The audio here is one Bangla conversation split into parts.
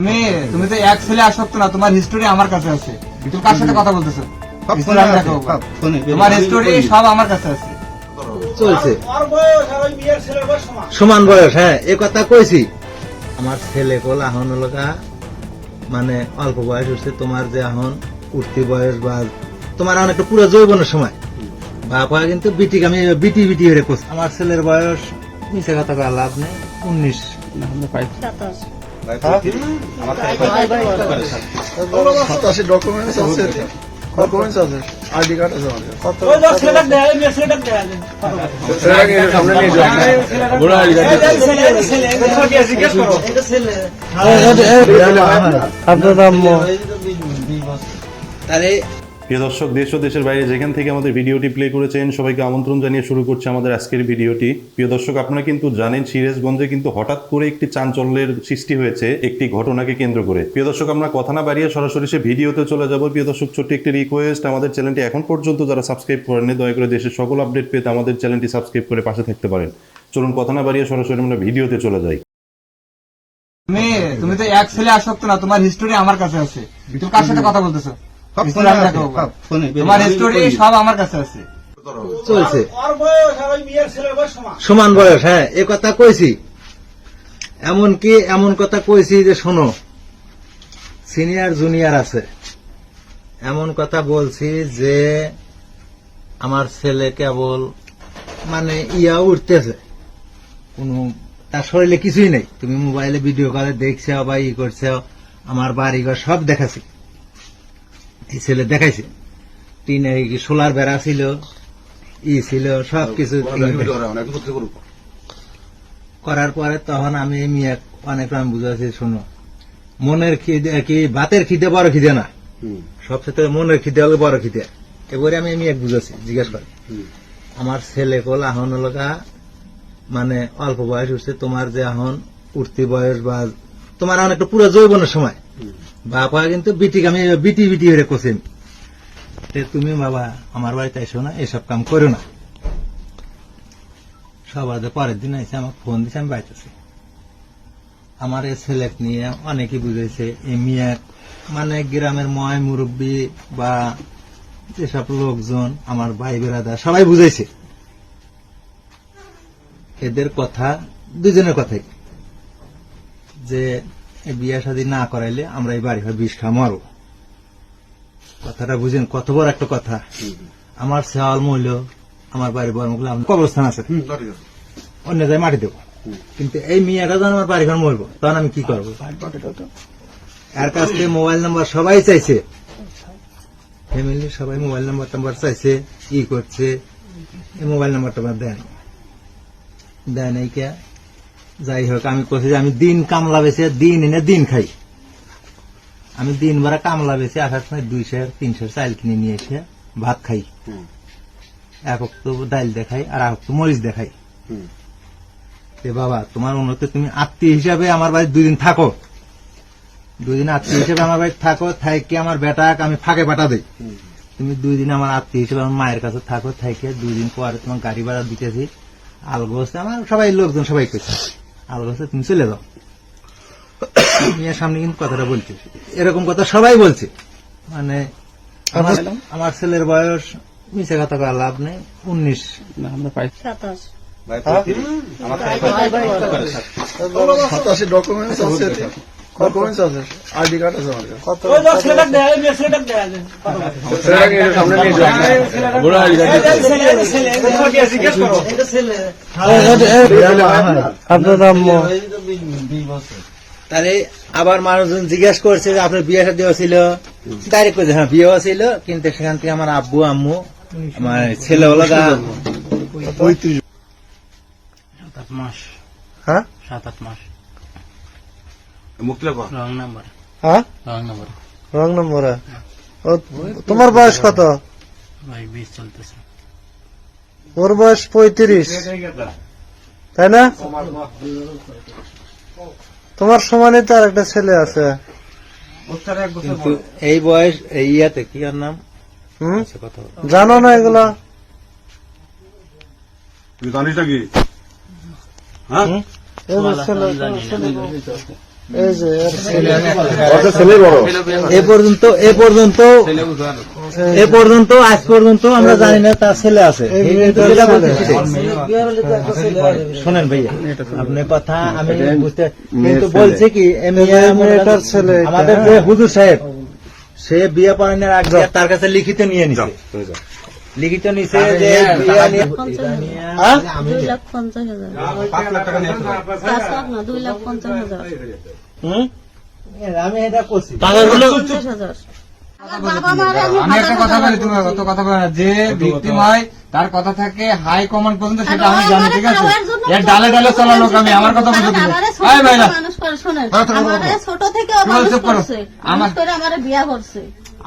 তুমি তুমি তো এক ছেলে আসক্ত না তোমার হিস্টোরি আমার কাছে আছে। তুমি কার সাথে কথা বলতেছো। তোমার হিস্টোরি সব আমার কাছে আছে। চলছে। সমান। সমান বয়স হ্যাঁ এ কথা কইছি। আমার ছেলে কোল এখন লগা মানে অল্প বয়স হচ্ছে তোমার যে এখন উঠতি বয়স বা তোমার এখন একটা পুরো যৌবনের সময়। বাবা কিন্তু বিটি আমি বিটি বিটি হয়ে করছি আমার ছেলের বয়স নিচে কথা লাভ নেই উনিশ সাতাশি ডকুমেন্টস আছে ডকুমেন্টস আছে আইডি কার্ড আছে আমাদের। তাহলে প্রিয় দর্শক, দেশ ও দেশের বাইরে যেখান থেকে আমাদের ভিডিওটি প্লে করেছেন, সবাইকে আমন্ত্রণ জানিয়ে শুরু করছে আমাদের আজকের ভিডিওটি। প্রিয় দর্শক, আপনারা কিন্তু জানেন, সিরাজগঞ্জে কিন্তু হঠাৎ করে একটি চাঞ্চল্যের সৃষ্টি হয়েছে, একটি ঘটনাকে কেন্দ্র করে। প্রিয় দর্শক, আমরা কথা না বাড়িয়ে সরাসরি সে ভিডিওতে চলে যাব। প্রিয় দর্শক, ছোট্ট একটি রিকোয়েস্ট আমাদের চ্যানেলটি এখন পর্যন্ত যারা সাবস্ক্রাইব করেননি, দয়া করে দেশের সকল আপডেট পেতে আমাদের চ্যানেলটি সাবস্ক্রাইব করে পাশে থাকতে পারেন। চলুন, কথা না বাড়িয়ে সরাসরি আমরা ভিডিওতে চলে যাই। তুমি তুমি তো এক ছেলে আসক্ত না, তোমার হিস্টোরি আমার কাছে আছে। তুমি কার সাথে কথা বলতেছো? তোমার সব আমার কাছে আছে। চলছে। সমান। সমান বয়স হ্যাঁ এ কথা কইছি। এমন কি এমন কথা কইছি যে শোনো সিনিয়র জুনিয়র আছে। এমন কথা বলছি যে আমার ছেলে কেবল মানে ইয়া উঠতেছে। কোন তার শরীরে কিছুই নেই। তুমি মোবাইলে ভিডিও কলে দেখছ বা ই করছ আমার বাড়ি ঘর সব দেখাছি। এই ছেলে দেখাইছে। টিনে সোলার বেড়া ছিল ই ছিল সব কিছু করার পরে তখন আমি মেয়ে অনেক আমি বুঝাচ্ছি শোনো মনের খিদে কি বাতের খিদে বড় খিদে না। সব সাথে মনের খিদে হলে বড় খিদে। এবারে আমি মেয়ে বুঝাচ্ছি জিজ্ঞেস করি আমার ছেলে কল এখন লগা মানে অল্প বয়স হচ্ছে তোমার যে এখন উঠতি বয়স বা তোমার এখন একটা পুরো যৌবনের সময় বাবা কিন্তু বিটি আমি, বিটি বিটি হয়ে তুমি বাবা, আমার বাড়িতে এসো না, এসব কাম করো না। সবার পরের দিন এসে আমাকে ফোন দিছে, আমি আমার নিয়ে অনেকেই বুঝেছে মানে গ্রামের ময় মুরব্বী বা যেসব লোকজন আমার ভাই বেড়াদার সবাই বুঝেছে এদের কথা দুজনের কথাই। যে বিয়ে শাদী না করাইলে আমরা এই বাড়ি ঘর বিষ খা মরব। কথাটা বুঝেন কত বড় একটা কথা। আমার চাল মূল্য আমার বাড়ি বড় মুখলে আমার কবরস্থান আছে। অন্য জায়গায় মাটি দেবো। কিন্তু এই মেয়েটা যখন আমার বাড়ি ঘর মরবো তখন আমি কি করব? এর কাছ থেকে মোবাইল নাম্বার সবাই চাইছে। ফ্যামিলি সবাই মোবাইল নাম্বার টাম্বার চাইছে ই করছে। এই মোবাইল নাম্বারটা আমার দেয়। দেয় নাই কে যাই হোক আমি কছি আমি দিন কামলা বেছে দিন এনে দিন খাই। আমি দিন ভরা কামলা বেছে আসার সময় দুইশো তিনশো চাইল কিনে নিয়ে এসে ভাত খাই। এক তো ডাইল দেখাই আর এক তো মরিচ দেখাই। এ বাবা তোমার উন্নতি তুমি আত্মীয় হিসাবে আমার বাড়ি দুদিন থাকো। দুদিন আত্মীয় হিসেবে আমার বাড়ি থাকো থাইকে আমার বেটাকে আমি ফাঁকে পাঠা দেই তুমি দুই দিন আমার আত্মীয় হিসেবে আমার মায়ের কাছে থাকো থাইকে দুই দিন পরে তোমার গাড়ি ভাড়া দিতেছি। আলগোস আমার সবাই লোকজন সবাই আলগোসে তুমি চলে যাও। মিয়ার সামনে কিন্তু কথাটা বলছে। এরকম কথা সবাই বলছে। মানে আমার আমার ছেলের বয়স মিশে কথা কওয়ার লাভ নেই উনিশ। সাতাশি ডকুমেন্টস আছে। ডকুমেন্টস আছে? আইডি কার্ড আছে আমাদের। ওই ধর ছেলেটাকে দেয়া, এই মেয়ে ছেলেটাকে দেয়া। যায়। ছেলেটাকে এর সামনে নিয়ে যাও। বুড়ো আইডি কার্ড ছেলে, ছেলে, এই জিজ্ঞেস করো। এই যে ছেলে। তাহলে আবার মানুষজন জিজ্ঞাসা করছে যে আপনার বিয়ে শাদী ছিল? ডাইরেক্ট করছে হ্যাঁ বিয়ে ছিল কিন্তু সেখান থেকে আমার আব্বু আম্মু আমার ছেলে হলো পঁয়ত্রিশ সাত আট মাস হ্যাঁ? সাত আট মাস। মুখলে রং নাম্বার। হ্যাঁ? Wrong number. রং নম্বরে তোমার বয়স কত? ভাই বিশ চলতেছে। ওর বয়স পঁয়ত্রিশ। তাই না? তোমার সমানে তো আর একটা ছেলে আছে। কিন্তু এই বয়স এই ইয়াতে কি আর নাম? হুম? আচ্ছা। জানো না এগুলা? জানিস নাকি? এই এ পর্যন্ত এ পর্যন্ত এ পর্যন্ত আজ পর্যন্ত আমরা জানি না তার ছেলে আছে। শোনেন ভাইয়া আপনার কথা আমি বুঝতে কিন্তু বলছে কি ছেলে আমাদের যে হুজুর সাহেব সে বিয়ে পড়ানোর আগে তার কাছে লিখিত নিয়ে নিছে লিখিত নিছে যে হ্যাঁ? দুই লাখ পঞ্চাশ হাজার। পাঁচ লাখ না দুই লাখ পঞ্চাশ হাজার। আমি এটা করছি। পঞ্চাশ হাজার। আমি আমি একটা কথা বলি তুমি অত কথা বলে যে ভিক্টিম হয় তার কথা থাকে হাই কমান্ড পর্যন্ত সেটা আমি জানি ঠিক আছে? এর ডালে ডালে চলা লোক আমি আমার কথা কারণ দিবে ছোট ভাই থেকে ছোট আমারে বিয়া করছে।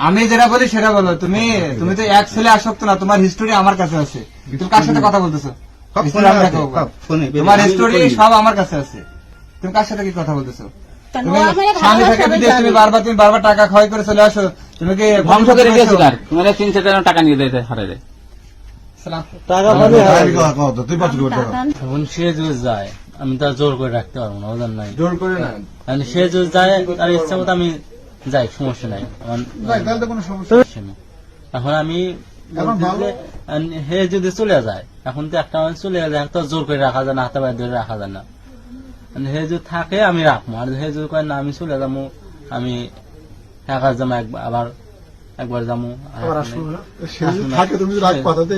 আমি যেটা বলি সেটা বলো। তুমি তুমি তো এক ছেলে আসক্ত না তোমার হিস্টোরি আমার কাছে আছে। তুমি কার সাথে কথা বলতেছো। তোমার হিস্টোরি সব আমার কাছে আছে। তুমি কার সাথে কি কথা বলতেছো? স্বামী থেকে আমি বিদেশ তুমি বারবার তুমি বারবার টাকা ক্ষয় করে চলে আসো। তুমি কি ধ্বংস করে দিয়েছে তার তোমার তিনশো টাকা নিয়ে দিতে হারে দেয় সালাম। টাকা পাবে? টাকা এখন সে যদি যায় আমি তার জোর করে রাখতে পারব না ওজন নাই। জোর করে না? সে যদি যায় তার ইচ্ছা মতো আমি যাই সমস্যা নাই। আমার সমস্যা নেই। এখন আমি হে যদি চলে যায় এখন তো একটা মানুষ চলে গেলে তো জোর করে রাখা যায় না হাতে পায়ে ধরে রাখা যায় না। হে যদি থাকে আমি রাখব। আর হে যদি কয় না আমি চলে যাব আমি একা যাব একবার আবার একবার যাব